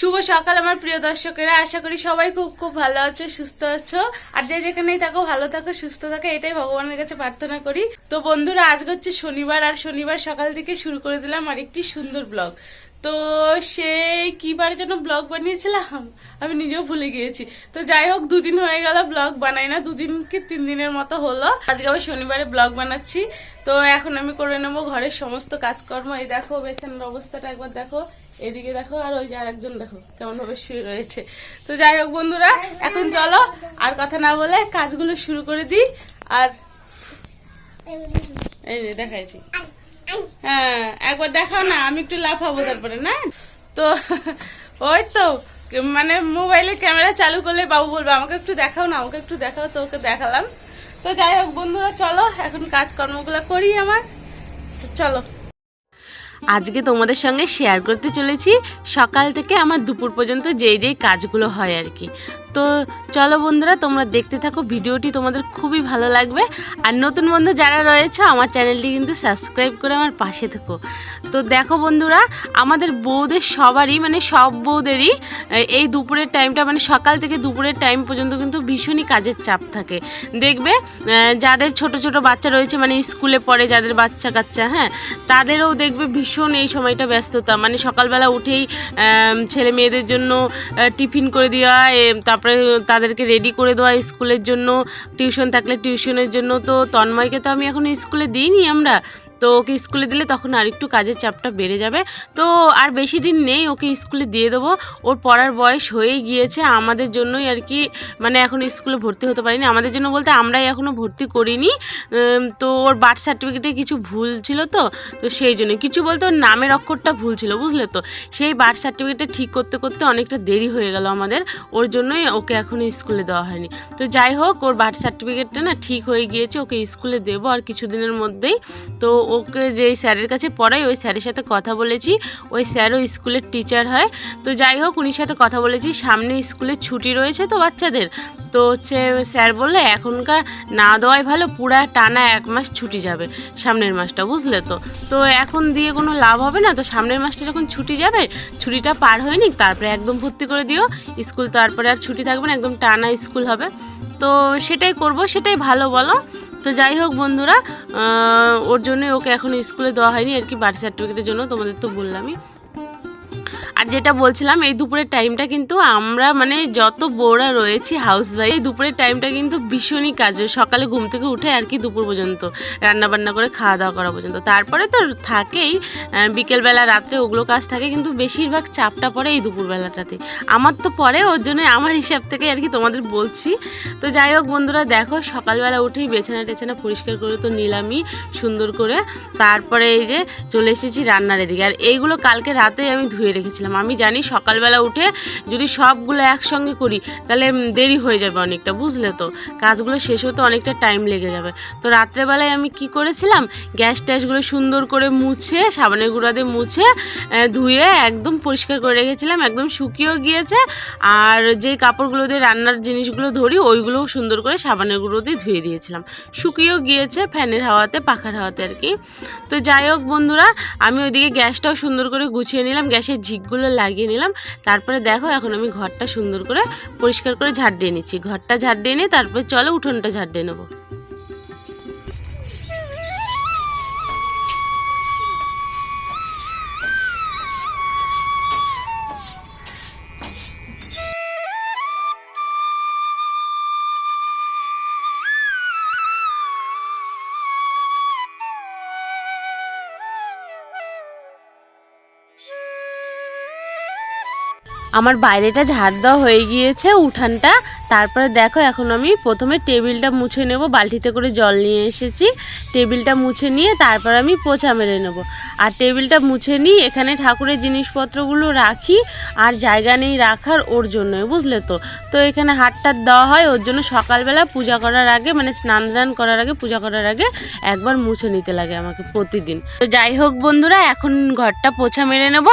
শুভ সকাল আমার প্রিয় দর্শকেরা। আশা করি সবাই খুব খুব ভালো আছো, সুস্থ আছো। আর যে যেখানেই থাকো, ভালো থাকো, সুস্থ থাকো, এটাই ভগবানের কাছে প্রার্থনা করি। তো বন্ধুরা আজ হচ্ছে শনিবার, আর শনিবার সকাল থেকে শুরু করে দিলাম আরেকটি সুন্দর ব্লগ। তো সেই কিবার যেন ব্লগ বানিয়েছিলাম? আমি নিজেও ভুলে গিয়েছি। তো যাই হোক, দুদিন হয়ে গেল ব্লগ বানাই না, দুদিন কি তিন দিনের মতো হলো। আজকে আবার শনিবারে ব্লগ বানাচ্ছি। তো এখন আমি করে নেব ঘরের সমস্ত কাজকর্ম। এই দেখো, বেছানোর অবস্থাটা একবার দেখো, এদিকে দেখো, আর ওই যে আর একজন দেখো, কেমন ভাবে শুয়ে রয়েছে। তো যাই হোক বন্ধুরা, এখন চলো, আর কথা না বলে কাজগুলো শুরু করে দিই। আর এই যে দেখাইছি। হ্যাঁ একবার দেখাও না, আমি একটু লাফাবো তারপরে, না? তো ওই তো মানে মোবাইলে ক্যামেরা চালু করলে বাবু বলবে, আমাকে একটু দেখাও না, আমাকে একটু দেখাও তো ওকে দেখালাম। তো যাই হোক, বন্ধুরা, চলো, এখন কাজকর্মগুলো করি আমার। চলো। আজকে তোমাদের সঙ্গে শেয়ার করতে চলেছি, সকাল থেকে আমার দুপুর পর্যন্ত যেই যেই কাজগুলো হয় আর কি। তো চলো বন্ধুরা তোমরা দেখতে থাকো ভিডিওটি তোমাদের খুবই ভালো লাগবে। আর নতুন বন্ধু যারা রয়েছে আমার চ্যানেলটি কিন্তু সাবস্ক্রাইব করে আমার পাশে থেকো। তো দেখো বন্ধুরা আমাদের বউদের সবারই মানে সব বউদেরই এই দুপুরের টাইমটা মানে সকাল থেকে দুপুরের টাইম পর্যন্ত কিন্তু ভীষণই কাজের চাপ থাকে। দেখবে যাদের ছোট ছোট বাচ্চা রয়েছে মানে স্কুলে পড়ে যাদের বাচ্চা কাচ্চা হ্যাঁ তাদেরও দেখবে ভীষণ এই সময়টা ব্যস্ততা। মানে সকালবেলা উঠেই ছেলে মেয়েদের জন্য টিফিন করে দেওয়া এ, তারপরে তাদেরকে রেডি করে দেওয়া স্কুলের জন্য টিউশন থাকলে টিউশনের জন্য। তো তন্ময়কে তো আমি এখন স্কুলে দিইনি আমরা। তো ওকে স্কুলে দিলে তখন আর একটু কাজের চাপটা বেড়ে যাবে। তো আর বেশি দিন নেই, ওকে স্কুলে দিয়ে দেবো। ওর পড়ার বয়স হয়েই গিয়েছে, আমাদের জন্যই আর কি মানে এখন স্কুলে ভর্তি হতে পারিনি। আমাদের জন্য বলতে আমরাই এখনও ভর্তি করিনি। তো ওর বার্থ সার্টিফিকেটে কিছু ভুল ছিল তো তো সেই জন্য কিছু বলতে ওর নামের অক্ষরটা ভুল ছিল, বুঝলে তো? সেই বার্থ সার্টিফিকেটটা ঠিক করতে করতে অনেকটা দেরি হয়ে গেল আমাদের। ওর জন্যই ওকে এখনও স্কুলে দেওয়া হয়নি। তো যাই হোক, ওর বার্থ সার্টিফিকেটটা না ঠিক হয়ে গিয়েছে, ওকে স্কুলে দেবো আর কিছুদিনের মধ্যেই। তো ওকে যেই স্যারের কাছে পড়াই, ওই স্যারের সাথে কথা বলেছি। ওই স্যারও স্কুলের টিচার হয়। তো যাই হোক, উনির সাথে কথা বলেছি। সামনে স্কুলে ছুটি রয়েছে তো বাচ্চাদের। তো হচ্ছে স্যার বললে, এখনকার না দেওয়াই ভালো, পুরা টানা এক মাস ছুটি যাবে সামনের মাসটা, বুঝলে তো? তো এখন দিয়ে কোনো লাভ হবে না? তো সামনের মাসটা যখন ছুটি যাবে, ছুটিটা পার হয়নি তারপরে একদম ভর্তি করে দিও। স্কুল তারপরে আর ছুটি থাকবে না, একদম টানা স্কুল হবে। তো সেটাই করব, সেটাই ভালো বলো। তো যাই হোক বন্ধুরা ওর জন্যই ওকে এখন স্কুলে দেওয়া হয়নি, আর কি বার্থ সার্টিফিকেটের জন্য তোমাদের তো বললামই। যেটা বলছিলাম, এই দুপুরের টাইমটা কিন্তু আমরা মানে যত বউরা রয়েছি হাউস ওয়াইফ এই দুপুরের টাইমটা কিন্তু ভীষণই কাজ সকালে ঘুম থেকে উঠে আর কি দুপুর পর্যন্ত রান্না বান্না করে খাওয়া দাওয়া করা পর্যন্ত। তারপরে তো থাকেই বিকেলবেলা, রাত্রে ওগুলো কাজ থাকে, কিন্তু বেশিরভাগ চাপটা পড়ে এই দুপুরবেলাটাতে। আমার তো পরে, ওর জন্য আমার হিসাব থেকে আর কি তোমাদের বলছি। তো যাই হোক বন্ধুরা, দেখো সকালবেলা উঠেই বেছানা টেছানা পরিষ্কার করে তো নিলামই সুন্দর করে। তারপরে এই যে চলে এসেছি রান্নার এদিকে। আর এইগুলো কালকে রাতে আমি ধুয়ে রেখেছিলাম। আমি জানি সকালবেলা উঠে যদি সবগুলো একসঙ্গে করি, তাহলে দেরি হয়ে যাবে অনেকটা, বুঝলে তো? কাজগুলো শেষ হতে অনেকটা টাইম লেগে যাবে। তো রাত্রেবেলায় আমি কি করেছিলাম? গ্যাস ট্যাসগুলো সুন্দর করে মুছে, সাবানের গুঁড়া দিয়ে মুছে ধুয়ে একদম পরিষ্কার করে রেখেছিলাম, একদম শুকিয়েও গিয়েছে। আর যে কাপড়গুলো দিয়ে রান্নার জিনিসগুলো ধরি, ওইগুলোও সুন্দর করে সাবানের গুঁড়ো দিয়ে ধুয়ে দিয়েছিলাম। শুকিয়েও গিয়েছে ফ্যানের হাওয়াতে, পাখার হাওয়াতে আর কি। তো যাই হোক বন্ধুরা, আমি ওইদিকে গ্যাসটাও সুন্দর করে গুছিয়ে নিলাম, গ্যাসের ঝিকগুলো লাগিয়ে নিলাম। তারপরে দেখো এখন আমি ঘরটা সুন্দর করে পরিষ্কার করে ঝাড় দিয়ে নিচ্ছি। ঘরটা ঝাড় দিয়ে নিয়ে তারপরে চলো উঠোনটা ঝাড় দিয়ে নেব। আমার বাইরেটা ঝাড় দেওয়া হয়ে গিয়েছে উঠানটা তারপরে দেখো, এখন আমি প্রথমে টেবিলটা মুছে নেব, বালতিতে করে জল নিয়ে এসেছি। টেবিলটা মুছে নিয়ে তারপর আমি পোছা মেরে নেব। আর টেবিলটা মুছে নিই এখানে ঠাকুরের জিনিসপত্রগুলো রাখি, আর জায়গা নেই রাখার ওর জন্য বুঝলে তো? তো এখানে হাতটার দেওয়া হয়, ওর জন্য সকালবেলা পূজা করার আগে মানে স্নান দান করার আগে, পূজা করার আগে একবার মুছে নিতে লাগে আমাকে প্রতিদিন। তো যাই হোক বন্ধুরা, এখন ঘরটা পোছা মেরে নেব।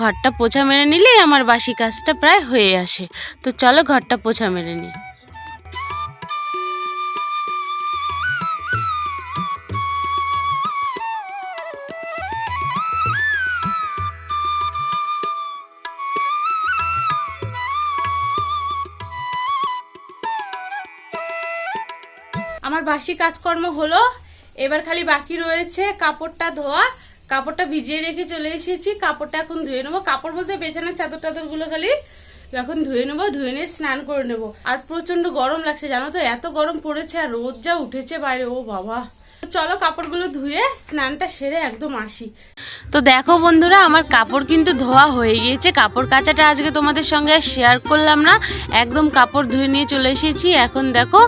ঘরটা পোছা মেরে নিলেই আমার বাসি কাজটা প্রায় হয়ে আসে। তো চলো ঘরটা পোছা মেরে Germany. আমার বাসি কাজকর্ম হলো, এবার খালি বাকি রয়েছে কাপড়টা ধোয়া, কাপড়টা ভিজিয়ে রেখে চলে এসেছি, কাপড়টা এখন ধুয়ে নেব কাপড় বলতে বেছানার চাদর টাদরগুলো খালি এখন ধুয়ে নেব, ধুয়ে নিয়ে স্নান করে নেব। আর প্রচণ্ড গরম লাগছে, জানো তো? এত গরম পড়েছে আর রোদ যা উঠেছে বাইরে, ও বাবা। চলো কাপড়গুলো ধুয়ে স্নানটা সেরে একদম আসি। তো দেখো বন্ধুরা, আমার কাপড় কিন্তু ধোয়া হয়ে গিয়েছে। কাপড় কাচাটা আজকে তোমাদের সঙ্গে শেয়ার করলাম না। একদম কাপড় ধুয়ে নিয়ে চলে এসেছি। এখন দেখো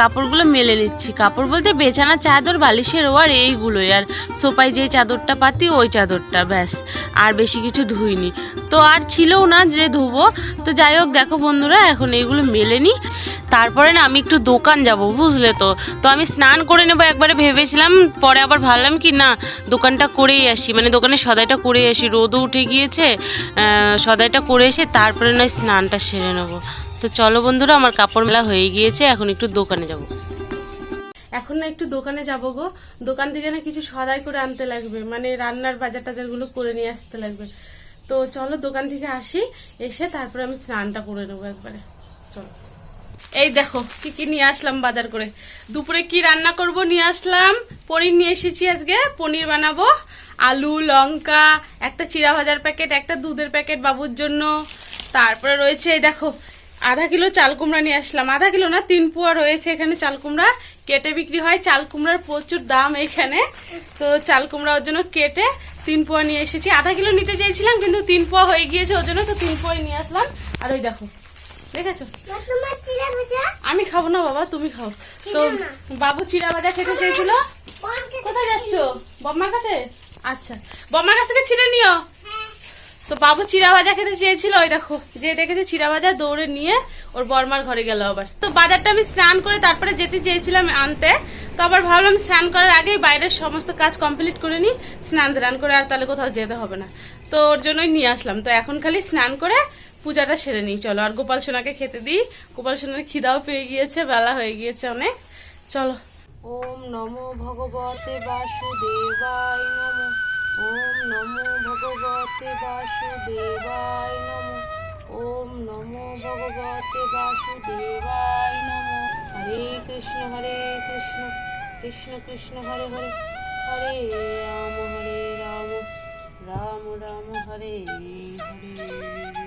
কাপড়গুলো মেলে নিচ্ছি। কাপড় বলতে বেছানা চাদর, বালিশের ওয়ার, এইগুলোই। আর সোপায় যে চাদরটা পাতি, ওই চাদরটা, ব্যাস। আর বেশি কিছু ধুইনি। তো আর ছিলও না যে ধুবো। তো যাই হোক, দেখো বন্ধুরা, এখন এইগুলো মেলে নি। তারপরে না, আমি একটু দোকান যাব, বুঝলে তো? তো আমি স্নান করে নেব একবারে ভেবেছিলাম, পরে আবার ভাবলাম কি না, দোকানটা করেই আসি। মানে দোকানে সদাইটা করে আসি। রোদও উঠে গিয়েছে সদাইটা করে এসে তারপরে নয় স্নানটা সেরে নেব। তো চলো বন্ধুরা, আমার কাপড় মেলা হয়ে গিয়েছে, এখন একটু দোকানে যাব। এখন না একটু দোকানে যাব গো। দোকান থেকে না কিছু সদাই করে আনতে লাগবে। মানে রান্নার বাজার টাজারগুলো করে নিয়ে আসতে লাগবে। তো চলো দোকান থেকে আসি, এসে তারপরে আমি স্নানটা করে নেব একবারে। চলো। এই দেখো, কি কি নিয়ে আসলাম বাজার করে। দুপুরে কি রান্না করব নিয়ে আসলাম? পনির নিয়ে এসেছি আজকে, পনির বানাবো। আলু, লঙ্কা, একটা চিরা ভাজার প্যাকেট, একটা দুধের প্যাকেট বাবুর জন্য। তারপরে রয়েছে, এই দেখো, আধা কিলো চাল কুমড়া নিয়ে আসলাম। আধা কিলো না, তিন পোয়া রয়েছে এখানে চাল কুমড়া। কেটে বিক্রি হয়, চাল কুমড়ার প্রচুর দাম এখানে। তো চাল কুমড়া ওর জন্য কেটে তিন পোয়া নিয়ে এসেছি। আধা কিলো নিতে চেয়েছিলাম, কিন্তু তিন পোয়া হয়ে গিয়েছে ওর জন্য, তো তিন পোয়া নিয়ে আসলাম। আর ওই দেখো দেখেছ আমি খাব না বাবা তুমি খাও। তো বাবু চিরা ভাজা খেতে চেয়েছিল? কোথায় যাচ্ছ? বম্মার কাছে? আচ্ছা। বম্মার কাছ থেকে ছিঁড়ে নিও। তো বাবু চিরা ভাজা খেতে চেয়েছিল ওই দেখো যে দেখেছে চিরা ভাজা দৌড়ে নিয়ে ওর বর্মার ঘরে গেল আবার। তো বাজারটা আমি স্নান করে তারপরে যেতে চেয়েছিলাম আনতে। তো আবার ভাবলাম স্নান করার আগেই বাইরের সমস্ত কাজ কমপ্লিট করে নিই স্নান ধান করে আর তাহলে কোথাও যেতে হবে না। তো ওর জন্যই নিয়ে আসলাম। তো এখন খালি স্নান করে পূজাটা সেরে নিই, চলো। আর গোপাল সোনাকে খেতে দিই। গোপাল সোনার খিদাও পেয়ে গিয়েছে, বেলা হয়ে গিয়েছে অনেক। চলো। ওম নমো ভগবতে বাসুদেবায় নমো। ওম নমো ভগবতে বাসুদেবায় নমো। ওম নমো ভগবতে বাসুদেবায় নমো। হরে কৃষ্ণ হরে কৃষ্ণ কৃষ্ণ কৃষ্ণ, হরে হরে। হরে রাম হরে রাম। রাম রাম, হরে হরে।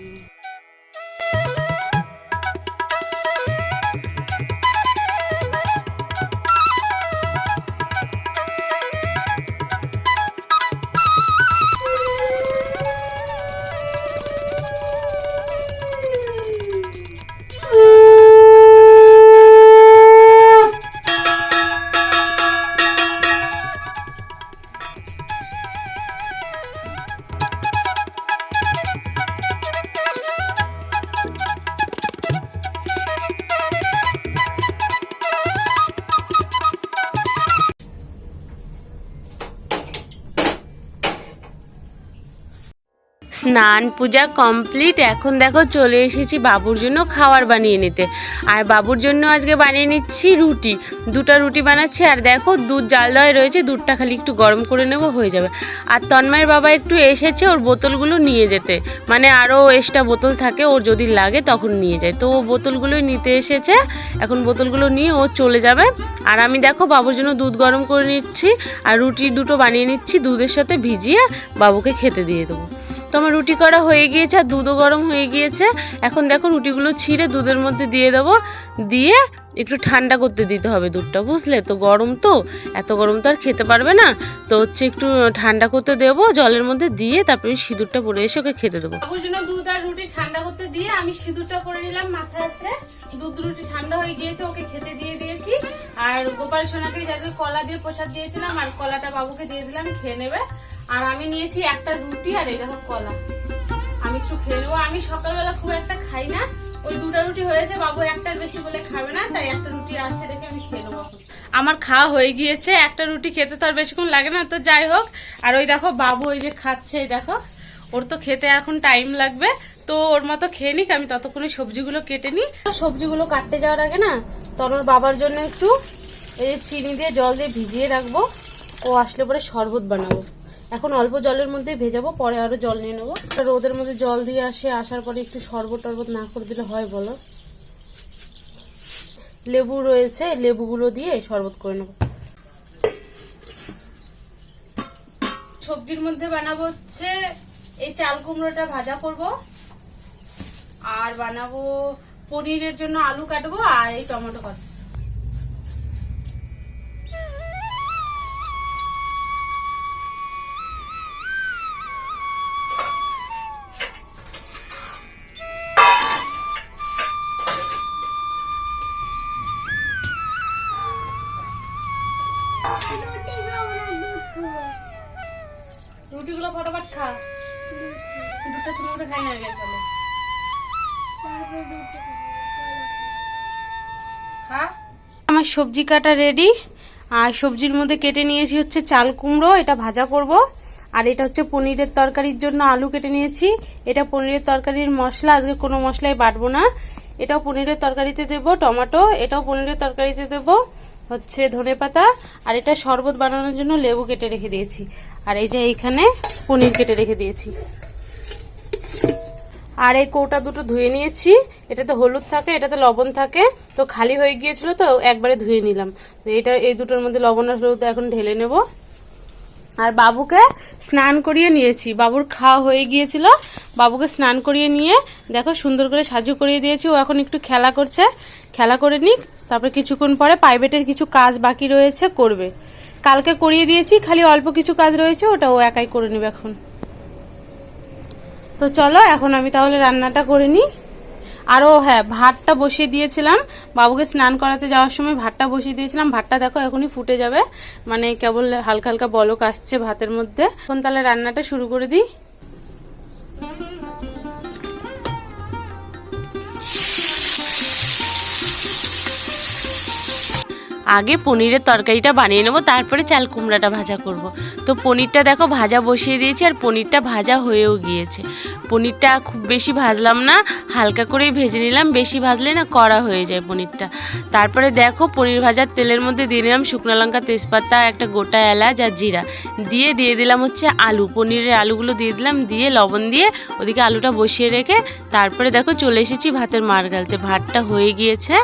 স্নান পূজা কমপ্লিট এখন দেখো চলে এসেছি বাবুর জন্য খাবার বানিয়ে নিতে। আর বাবুর জন্য আজকে বানিয়ে নিচ্ছি রুটি। দুটো রুটি বানাচ্ছি, আর দেখো দুধ জাল দেওয়াই রয়েছে, দুধটা খালি একটু গরম করে নেব, হয়ে যাবে। আর তন্ময়ের বাবা একটু এসেছে ওর বোতলগুলো নিয়ে যেতে। মানে আরও এক্সট্রা বোতল থাকে, ওর যদি লাগে তখন নিয়ে যায়। তো ও বোতলগুলোই নিতে এসেছে, এখন বোতলগুলো নিয়ে ও চলে যাবে। আর আমি দেখো বাবুর জন্য দুধ গরম করে নিচ্ছি, আর রুটি দুটো বানিয়ে নিচ্ছি, দুধের সাথে ভিজিয়ে বাবুকে খেতে দিয়ে দেবো। আমার রুটি করা হয়ে গিয়েছে আর দুধও গরম হয়ে গিয়েছে। এখন দেখো রুটিগুলো ছিঁড়ে দুধের মধ্যে দিয়ে দেবো। দিয়ে একটু ঠান্ডা করতে দিতে হবে দুধটা, বুঝলে? তো গরম তো, এত গরম তো আর খেতে পারবে না। তো হচ্ছে একটু ঠান্ডা করতে দেবো, জলের মধ্যে দিয়ে তারপরে সিঁদুরটা পরে এসে ওকে খেতে দেবো। দুধ আর রুটি ঠান্ডা করতে দিয়ে আমি সিঁদুরটা করে নিলাম মাথায় আসলে। দুধ রুটি ঠান্ডা হয়ে গিয়েছে, ওকে খেতে দিয়ে দিয়েছি। আর গোপাল সোনাকে যাকে কলা দিয়ে প্রসাদ দিয়েছিলাম, আর কলাটা বাবুকে দিয়ে দিলাম, খেয়ে নেবে। আর আমি নিয়েছি একটা রুটি, আর এই দেখো কলা। একটু খেয়ে নেব। আমি সকালবেলা খুব একটা খাই না। ওই দুটো রুটি হয়েছে, বাবু একটার বেশি বলে খাবে না, তাই একটা রুটি আছে দেখে আমি খেয়ে নেব। আমার খাওয়া হয়ে গিয়েছে, একটা রুটি খেতে তো আর বেশিক্ষণ লাগে না, তো যাই হোক। আর ওই দেখো, বাবু ওই যে খাচ্ছে দেখো। ওর তো খেতে এখন টাইম লাগবে, তো ওর মতো খেয়ে নিক, আমি ততক্ষণে সবজিগুলো কেটে নিই। সবজিগুলো কাটতে যাওয়ার আগে না তনুর বাবার জন্য একটু এই চিনি দিয়ে জল দিয়ে ভিজিয়ে রাখব। ও আসলে পরে শরবত বানাবো। এখন অল্প জলের মধ্যে ভেজাবো, পরে আরও জল নিয়ে নেব। রোদের মধ্যে জল দিয়ে আসে, আসার পরে একটু শরবত টরবত না করে দিলে হয় বলো? লেবু রয়েছে, লেবুগুলো দিয়ে শরবত করে নেব। সবজির মধ্যে বানাবো হচ্ছে, এই চাল কুমড়োটা ভাজা করব। আর বানাবো পনিরের জন্য আলু কাটবো আর এই টমেটো কাটবো। ফটাফট খা। দুটো চুমুতে খাই না আগে চলো। আমার সবজি কাটা রেডি আর সবজির মধ্যে কেটে নিয়েছি হচ্ছে চাল কুমড়ো, এটা ভাজা করব। আর এটা হচ্ছে পনিরের তরকারির জন্য আলু কেটে নিয়েছি। এটা পনিরের তরকারির মশলা, আজকে কোনো মশলাই বাটবো না। এটাও পনিরের তরকারিতে দেব, টমেটো, এটাও পনিরের তরকারিতে দেব, হচ্ছে ধনেপাতা, আর এটা শরবত বানানোর জন্য লেবু কেটে রেখে দিয়েছি। আর এই যে এইখানে পনির কেটে রেখে দিয়েছি। আর এই কৌটা দুটো ধুয়ে নিয়েছি। এটাতে হলুদ থাকে, এটাতে লবণ থাকে। তো খালি হয়ে গিয়েছিল তো, একবারে ধুয়ে নিলাম। এটা, এই দুটোর মধ্যে লবণ আর হলুদ এখন ঢেলে নেব। আর বাবুকে স্নান করিয়ে নিয়েছি। বাবুর খাওয়া হয়ে গিয়েছিল। বাবুকে স্নান করিয়ে নিয়ে দেখো সুন্দর করে সাজু করিয়ে দিয়েছি। ও এখন একটু খেলা করছে। খেলা করে নিক, তারপরে কিছুক্ষণ পরে প্রাইভেটের কিছু কাজ বাকি রয়েছে, করবে। কালকে করিয়ে দিয়েছি, খালি অল্প কিছু কাজ রয়েছে, ওটা ও একাই করে নেবে এখন। তো চলো, এখন আমি তাহলে রান্নাটা করে নিই। আরও হ্যাঁ ভাতটা বসিয়ে দিয়েছিলাম। বাবুকে স্নান করাতে যাওয়ার সময় ভাতটা বসিয়ে দিয়েছিলাম। ভাতটা দেখো এখনই ফুটে যাবে। মানে কেবল হালকা হালকা বলক আসছে ভাতের মধ্যে। এখন তাহলে রান্নাটা শুরু করে দিই। আগে পনিরের তরকারিটা বানিয়ে নেব, তারপরে চাল কুমড়াটা ভাজা করব। তো পনিরটা দেখো ভাজা বসিয়ে দিয়েছি আর পনিরটা ভাজা হয়েও গিয়েছে। পনিরটা খুব বেশি ভাজলাম না, হালকা করেই ভেজে নিলাম, বেশি ভাজলে না কড়া হয়ে যায় পনিরটা। তারপরে দেখো পনির ভাজার তেলের মধ্যে দিয়ে দিলাম শুকনো লঙ্কা, তেজপাতা, একটা গোটা এলাচ আর জিরা। দিয়ে দিয়ে দিলাম হচ্ছে আলু, পনিরের আলুগুলো দিয়ে দিলাম, দিয়ে লবণ দিয়ে ওদিকে আলুটা বসিয়ে রেখে তারপরে দেখো চলে এসেছি ভাতের মার গালতে ভাতটা হয়ে গিয়েছে।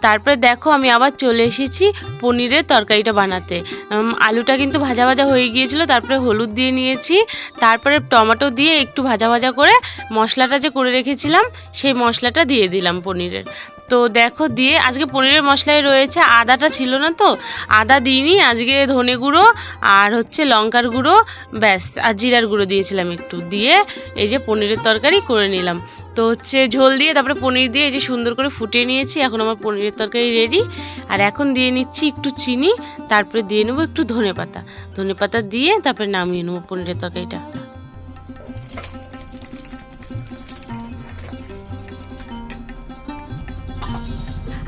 তারপরে দেখো আমি আবার চলে এসেছি পনিরের তরকারিটা বানাতে। আলুটা কিন্তু ভাজা ভাজা হয়ে গিয়েছিল, তারপরে হলুদ দিয়ে নিয়েছি, তারপরে টমেটো দিয়ে একটু ভাজা ভাজা করে মশলাটা যে করে রেখেছিলাম, সেই মশলাটা দিয়ে দিলাম পনিরের। তো দেখো দিয়ে আজকে পনিরের মশলায় রয়েছে আদাটা ছিল না তো, আদা দিইনি, আজকে ধনে গুঁড়ো আর হচ্ছে লঙ্কার গুঁড়ো, ব্যাস, আর জিরার গুঁড়ো দিয়েছিলাম একটু। দিয়ে এই যে পনিরের তরকারি করে নিলাম। তো হচ্ছে ঝোল দিয়ে, তারপরে পনির দিয়ে এই যে সুন্দর করে ফুটিয়ে নিয়েছি। এখন আমার পনিরের তরকারি রেডি আর এখন দিয়ে নিচ্ছি একটু চিনি, তারপরে দিয়ে নেব একটু ধনে পাতা ধনে পাতা দিয়ে তারপরে নামিয়ে নেব পনিরের তরকারিটা।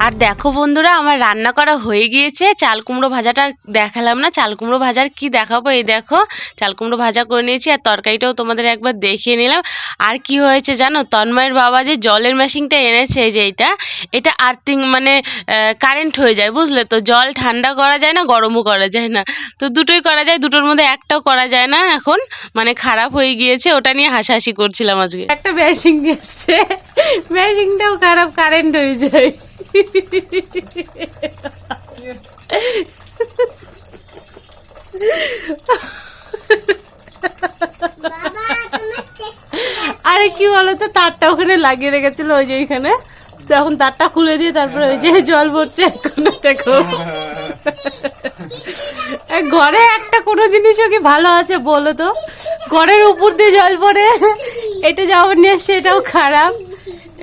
আর দেখো বন্ধুরা, আমার রান্না করা হয়ে গিয়েছে। চাল কুমড়ো ভাজাটা দেখালাম না। চাল কুমড়ো ভাজার কি দেখাবো? এই দেখো, চাল কুমড়ো ভাজা করে নিয়েছি আর তরকারিটাও তোমাদের একবার দেখিয়ে নিলাম। আর কি হয়েছে জানো? তন্ময়ের বাবা যে জলের মেশিনটা এনেছে যে এটা এটা আর্থিং মানে কারেন্ট হয়ে যায়, বুঝলে তো? জল ঠান্ডা করা যায় না, গরমও করা যায় না। তো দুটোই করা যায়, দুটোর মধ্যে একটাও করা যায় না এখন। মানে খারাপ হয়ে গিয়েছে, ওটা নিয়ে হাসাহাসি করছিলাম আজকে। একটা মেশিন এসছে। মেশিনটাও খারাপ কারেন্ট হয়ে যায়। আরে কি বলতো, তারটা ওখানে লাগিয়ে রেখেছিল ওই যে এখানে। তখন তারটা খুলে দিয়ে তারপরে ওই যে জল পড়ছে এখন দেখো। ঘরে একটা কোনো জিনিসও কি ভালো আছে বলো তো? ঘরের উপর দিয়ে জল পড়ে, এটা যেমন নিয়ে আসছে, এটাও খারাপ।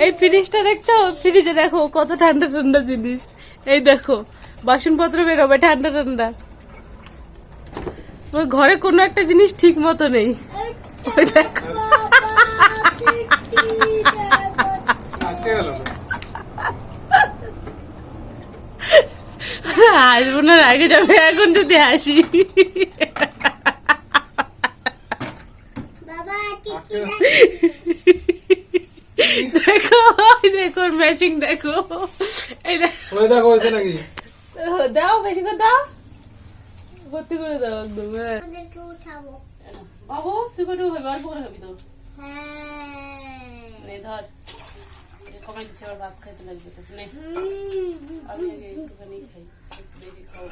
এই ফ্রিজটা দেখছ? ফ্রিজে দেখো কত ঠান্ডা ঠান্ডা জিনিস। এই দেখো বাসনপত্র বেরোবে ঠান্ডা ঠান্ডা। ওই ঘরে কোনো একটা জিনিস ঠিক মতো নেই। ওই দেখো। আসব না আগে যাবে এখন যদি আসি বাবা দেখো ওই দেখো ম্যাচিং দেখো। এই দেখো। ওই দেখো ওইটা নাকি দাও বেশি করে দাও। ভর্তি করে দাও একদম হ্যাঁ। বাবু তুই করে খাবি? অল্প করে খাবি তোর হ্যাঁ। নে ধর। কমাই দিচ্ছে আবার ভাত খাইতে লাগবে তো নে। আমি আগে একটুখানি খাই একটু বেশি খাও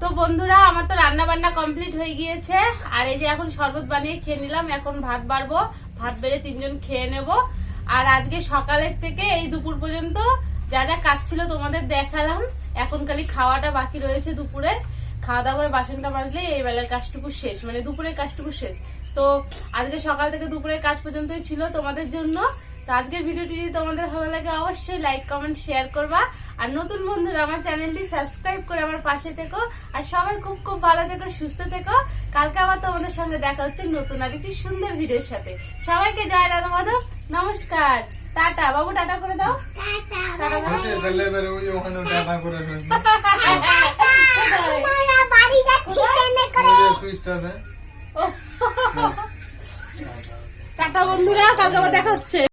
তো বন্ধুরা, আমার তো রান্না বান্না কমপ্লিট হয়ে গিয়েছে। আর এই যে এখন শরবত বানিয়ে খেয়ে নিলাম, এখন ভাত বাড়বো। ভাত বেড়ে তিনজন খেয়ে নেব। আর আজকে সকালের থেকে এই দুপুর পর্যন্ত যা যা কাজ ছিল তোমাদের দেখালাম। এখন খালি খাওয়াটা বাকি রয়েছে দুপুরে। খাওয়া দাওয়া করে বাসনটা মাজলে এই বেলার কাজটুকু শেষ মানে দুপুরের কাজটুকু শেষ। তো আজকে সকাল থেকে দুপুরের কাজ পর্যন্তই ছিল তোমাদের জন্য। তো আজকের ভিডিওটি যদি তোমাদের ভালো লাগে অবশ্যই লাইক কমেন্ট শেয়ার করবা। আর নতুন বন্ধুরা আমার চ্যানেলটি সাবস্ক্রাইব করে আমার পাশে থেকো। আর সবাই খুব খুব ভালো থেকো সুস্থ থেকো। কালকে আবার তোমাদের সঙ্গে দেখা হচ্ছে নতুন আর একটি সুন্দর ভিডিওর সাথে। সবাইকে জয় রাধা মাধব নমস্কার টাটা। বাবু টাটা করে দাও। টাটা। টাটা বন্ধুরা কালকে আবার দেখা হচ্ছে।